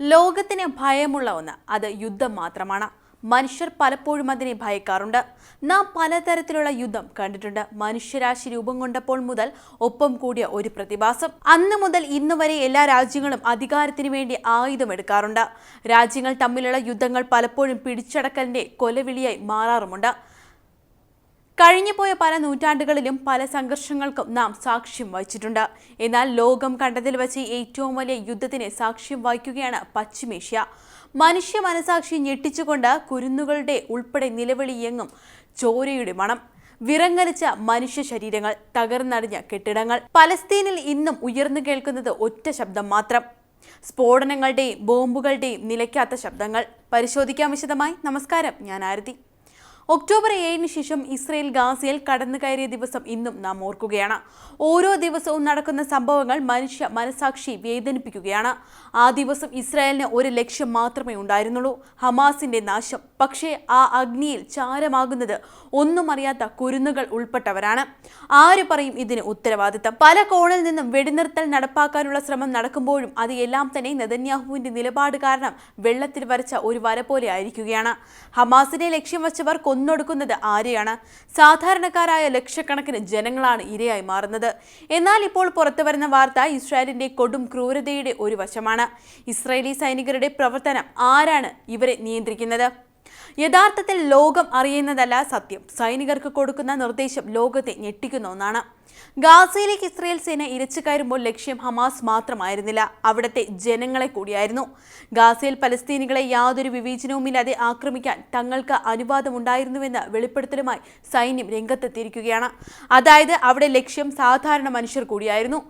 ലോകത്തിന് ഭയമുള്ള ഒന്ന്. അത് യുദ്ധം മാത്രമാണ്. മനുഷ്യർ പലപ്പോഴും അതിനെ ഭയക്കാറുണ്ട്. നാം പലതരത്തിലുള്ള യുദ്ധം കണ്ടിട്ടുണ്ട്. മനുഷ്യരാശി രൂപം കൊണ്ടപ്പോൾ മുതൽ ഒപ്പം കൂടിയ ഒരു പ്രതിഭാസം. അന്ന് മുതൽ ഇന്ന് വരെ എല്ലാ രാജ്യങ്ങളും അധികാരത്തിന് വേണ്ടി ആയുധമെടുക്കാറുണ്ട് രാജ്യങ്ങൾ തമ്മിലുള്ള യുദ്ധങ്ങൾ പലപ്പോഴും പിടിച്ചടക്കലിന്റെ കൊലവിളിയായി മാറാറുമുണ്ട്. കഴിഞ്ഞുപോയ പല നൂറ്റാണ്ടുകളിലും പല സംഘർഷങ്ങൾക്കും നാം സാക്ഷ്യം വഹിച്ചിട്ടുണ്ട്. എന്നാൽ ലോകം കണ്ടതിൽ വച്ച് ഏറ്റവും വലിയ യുദ്ധത്തിന് സാക്ഷ്യം വഹിക്കുകയാണ് പശ്ചിമേഷ്യ. മനുഷ്യ മനസാക്ഷി ഞെട്ടിച്ചുകൊണ്ട് കുരുന്നുകളുടെ ഉൾപ്പെടെ നിലവിളിയെങ്ങും ചോരയുടെ മണം. വിറങ്ങലിച്ച മനുഷ്യ ശരീരങ്ങൾ തകർന്നടിഞ്ഞ കെട്ടിടങ്ങൾ. പലസ്തീനിൽ ഇന്നും ഉയർന്നു കേൾക്കുന്നത് ഒറ്റ ശബ്ദം മാത്രം. സ്ഫോടനങ്ങളുടെയും ബോംബുകളുടെയും നിലയ്ക്കാത്ത ശബ്ദങ്ങൾ. പരിശോധിക്കാം വിശദമായി. നമസ്കാരം. ഞാൻ ആരതി. ഒക്ടോബർ ഏഴിന് ശേഷം ഇസ്രയേൽ ഗാസയിൽ കടന്നു കയറിയ ദിവസം ഇന്നും നാം ഓർക്കുകയാണ്. ഓരോ ദിവസവും നടക്കുന്ന സംഭവങ്ങൾ മനുഷ്യ മനസാക്ഷി വേദനിപ്പിക്കുകയാണ്. ആ ദിവസം ഇസ്രായേലിന് ഒരു ലക്ഷ്യം മാത്രമേ ഉണ്ടായിരുന്നുള്ളൂ. ഹമാസിന്റെ നാശം. പക്ഷേ ആ അഗ്നിയിൽ ചാരമാകുന്നത് ഒന്നും അറിയാത്ത കുരുന്നുകൾ ഉൾപ്പെട്ടവരാണ്. ആര് പറയും ഇതിന് ഉത്തരവാദിത്തം? പല കോണിൽ നിന്നും വെടിനിർത്തൽ നടപ്പാക്കാനുള്ള ശ്രമം നടക്കുമ്പോഴും അത് എല്ലാം തന്നെ നെതന്യാഹുവിന്റെ നിലപാട് കാരണം വെള്ളത്തിൽ വരച്ച ഒരു വര പോലെ ആയിരിക്കുകയാണ്. ഹമാസിനെ ലക്ഷ്യം വച്ചവർ കൊന്നൊടുക്കുന്നത് ആരെയാണ്? സാധാരണക്കാരായ ലക്ഷക്കണക്കിന് ജനങ്ങളാണ് ഇരയായി മാറുന്നത്. എന്നാൽ ഇപ്പോൾ പുറത്തുവരുന്ന വാർത്ത ഇസ്രായേലിന്റെ കൊടും ക്രൂരതയുടെ ഒരു വശമാണ്. ഇസ്രായേലി സൈനികരുടെ പ്രവർത്തനം ആരാണ് ഇവരെ നിയന്ത്രിക്കുന്നത്? യഥാർത്ഥത്തിൽ ലോകം അറിയുന്നതല്ല സത്യം. സൈനികർക്ക് കൊടുക്കുന്ന നിർദ്ദേശം ലോകത്തെ ഞെട്ടിക്കുന്ന ഒന്നാണ്. ഗാസയിലേക്ക് ഇസ്രയേൽ സേന ഇരച്ചു കയറുമ്പോൾ ലക്ഷ്യം ഹമാസ് മാത്രമായിരുന്നില്ല. അവിടുത്തെ ജനങ്ങളെ കൂടിയായിരുന്നു. ഗാസയിൽ പലസ്തീനികളെ യാതൊരു വിവേചനവുമില്ലാതെ ആക്രമിക്കാൻ തങ്ങൾക്ക് അനുവാദമുണ്ടായിരുന്നുവെന്ന വെളിപ്പെടുത്തലുമായി സൈന്യം രംഗത്തെത്തിയിരിക്കുകയാണ്. അതായത് അവിടെ ലക്ഷ്യം സാധാരണ മനുഷ്യർ കൂടിയായിരുന്നു.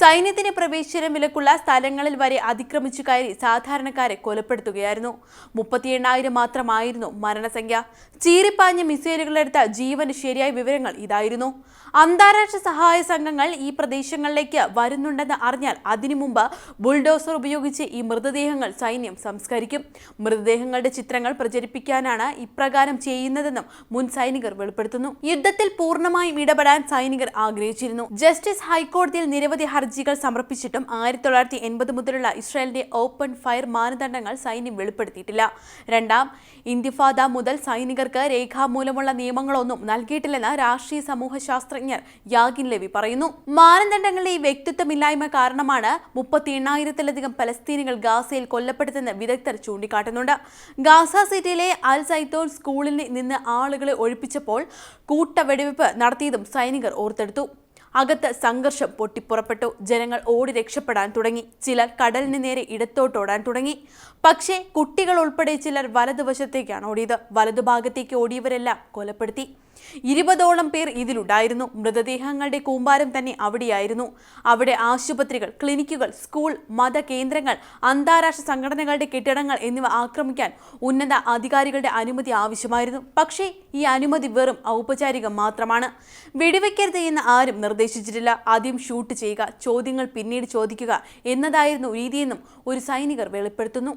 സൈന്യത്തിന് പ്രവേശനം വിലക്കുള്ള സ്ഥലങ്ങളിൽ വരെ അതിക്രമിച്ചു കയറി സാധാരണക്കാരെ കൊലപ്പെടുത്തുകയായിരുന്നു. മുപ്പത്തി എണ്ണായിരം മാത്രമായിരുന്നു മരണസംഖ്യ. ചീറിപ്പാഞ്ഞ മിസൈലുകളെടുത്ത ജീവന് ശരിയായ വിവരങ്ങൾ ഇതായിരുന്നു. അന്താരാഷ്ട്ര സഹായ സംഘങ്ങൾ ഈ പ്രദേശങ്ങളിലേക്ക് വരുന്നുണ്ടെന്ന് അറിഞ്ഞാൽ അതിനു മുമ്പ് ബുൾഡോസർ ഉപയോഗിച്ച് ഈ മൃതദേഹങ്ങൾ സൈന്യം സംസ്കരിക്കും. മൃതദേഹങ്ങളുടെ ചിത്രങ്ങൾ പ്രചരിപ്പിക്കാനാണ് ഇപ്രകാരം ചെയ്യുന്നതെന്നും മുൻ സൈനികർ വെളിപ്പെടുത്തുന്നു. യുദ്ധത്തിൽ പൂർണമായും ഇടപെടാൻ സൈനികർ ആഗ്രഹിച്ചിരുന്നു. ജസ്റ്റിസ് ഹൈക്കോടതിയിൽ നിരവധി ഹർജികൾ സമർപ്പിച്ചിട്ടും ആയിരത്തി തൊള്ളായിരത്തി എൺപത് മുതലുള്ള ഇസ്രായേലിന്റെ ഓപ്പൺ ഫയർ മാനദണ്ഡങ്ങൾ സൈന്യം വെളിപ്പെടുത്തിയിട്ടില്ല. രണ്ടാം ഇന്തിഫാദ മുതൽ സൈനികർക്ക് രേഖാമൂലമുള്ള നിയമങ്ങളൊന്നും നൽകിയിട്ടില്ലെന്ന് രാഷ്ട്രീയ സമൂഹ ശാസ്ത്രജ്ഞർ യാഗിൻ ലവി പറയുന്നു മാനദണ്ഡങ്ങളുടെ ഈ വ്യക്തിത്വമില്ലായ്മ കാരണമാണ് മുപ്പത്തി എണ്ണായിരത്തിലധികം പലസ്തീനികൾ ഗാസയിൽ കൊല്ലപ്പെട്ടതെന്ന് വിദഗ്ധർ ചൂണ്ടിക്കാട്ടുന്നുണ്ട്. ഗാസ സിറ്റിയിലെ അൽ സൈത്തോൺ സ്കൂളിൽ നിന്ന് ആളുകളെ ഒഴിപ്പിച്ചപ്പോൾ കൂട്ടവെടിവെപ്പ് നടത്തിയതും സൈനികർ ഓർത്തെടുത്തു. അകത്ത് സംഘർഷം പൊട്ടിപ്പുറപ്പെട്ടു. ജനങ്ങൾ ഓടി രക്ഷപ്പെടാൻ തുടങ്ങി. ചിലർ കടലിന് നേരെ ഇടത്തോട്ടോടാൻ തുടങ്ങി. പക്ഷേ കുട്ടികൾ ഉൾപ്പെടെ ചിലർ വലതുവശത്തേക്കാണ് ഓടിയത്. വലതുഭാഗത്തേക്ക് ഓടിയവരെല്ലാം കൊലപ്പെടുത്തി. ഇരുപതോളം പേർ ഇതിലുണ്ടായിരുന്നു. മൃതദേഹങ്ങളുടെ കൂമ്പാരം തന്നെ അവിടെയായിരുന്നു. അവിടെ ആശുപത്രികൾ ക്ലിനിക്കുകൾ സ്കൂൾ മത കേന്ദ്രങ്ങൾ അന്താരാഷ്ട്ര സംഘടനകളുടെ കെട്ടിടങ്ങൾ എന്നിവ ആക്രമിക്കാൻ ഉന്നത അധികാരികളുടെ അനുമതി ആവശ്യമായിരുന്നു. പക്ഷേ ഈ അനുമതി വെറും ഔപചാരികം മാത്രമാണ്. വെടിവെക്കരുത് എന്ന് ആരും നിർദ്ദേശിച്ചിട്ടില്ല. ആദ്യം ഷൂട്ട് ചെയ്യുക ചോദ്യങ്ങൾ പിന്നീട് ചോദിക്കുക എന്നതായിരുന്നു രീതിയെന്നും ഒരു സൈനികർ വെളിപ്പെടുത്തുന്നു.